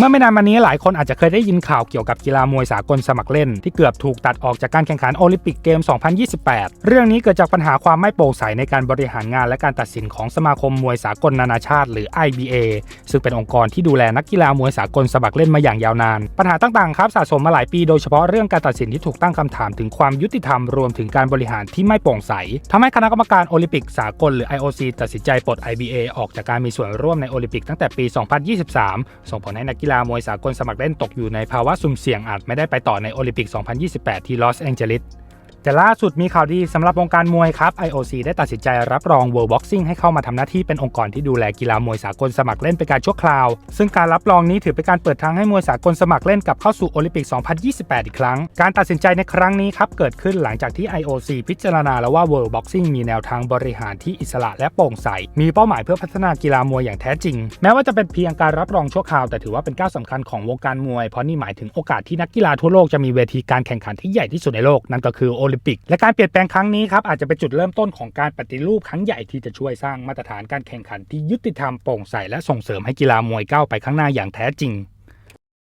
เมื่อไม่นานมานี้หลายคนอาจจะเคยได้ยินข่าวเกี่ยวกับกีฬามวยสากลสมัครเล่น ที่เกือบถูกตัดออกจากการแข่งขันโอลิมปิกเกม 2028 เรื่องนี้เกิดจากปัญหาความไม่โปร่งใสในการบริหารงานและการตัดสินของสมาคมมวยสากลนานาชาติ หรือ IBA ซึ่งเป็นองค์กรที่ดูแลนักกีฬามวยสากลสมัครเล่นมาอย่างยาวนาน ปัญหาต่างๆครับสะสมมาหลายปีโดยเฉพาะเรื่องการตัดสินที่ถูกตั้งคำถามถึงความยุติธรรมรวมถึงการบริหารที่ไม่โปร่งใสทำให้คณะกรรมการโอลิมปิกสากลหรือ IOC ตัดสินใจปลด IBA ออกจากการมีส่วนร่วมในโอลิมปิกตั้งแต่ปี 2023 ส่งผลให้นักกีฬามวยสากลสมัครเล่นตกอยู่ในภาวะสุ่มเสี่ยงอาจไม่ได้ไปต่อในโอลิมปิก 2028 ที่ลอสแองเจลิส แต่ล่าสุดมีข่าวดีสำหรับวงการมวยครับ IOC ได้ตัดสินใจรับรอง World Boxing ให้เข้ามาทำหน้าที่เป็นองค์กรที่ดูแลกีฬามวยสากลสมัครเล่นเป็นการชั่วคราว ซึ่งการรับรองนี้ถือเป็นการเปิดทางให้มวยสากลสมัครเล่นกลับเข้าสู่โอลิมปิก 2028 อีกครั้ง การตัดสินใจในครั้งนี้ครับ เกิดขึ้นหลังจากที่ IOC พิจารณาแล้วว่า World Boxing มีแนวทางบริหารที่อิสระและโปร่งใส มีเป้าหมายเพื่อพัฒนากีฬามวยอย่างแท้จริง แม้ว่าจะเป็นเพียงการรับรองชั่วคราวแต่ถือว่าเป็นก้าวสำคัญของวงการมวยเพราะนี่หมายถึงโอกาสที่นักกีฬาทั่วโลกจะมีเวทีการแข่งขันที่ใหญ่ที่สุดในโลกนั่นก็คือโอลิมปิก และการเปลี่ยนแปลงครั้งนี้ครับอาจจะเป็นจุดเริ่มต้นของการปฏิรูปครั้งใหญ่ที่จะช่วยสร้างมาตรฐานการแข่งขันที่ยุติธรรมโปร่งใสและส่งเสริมให้กีฬามวยก้าวไปข้างหน้าอย่างแท้จริง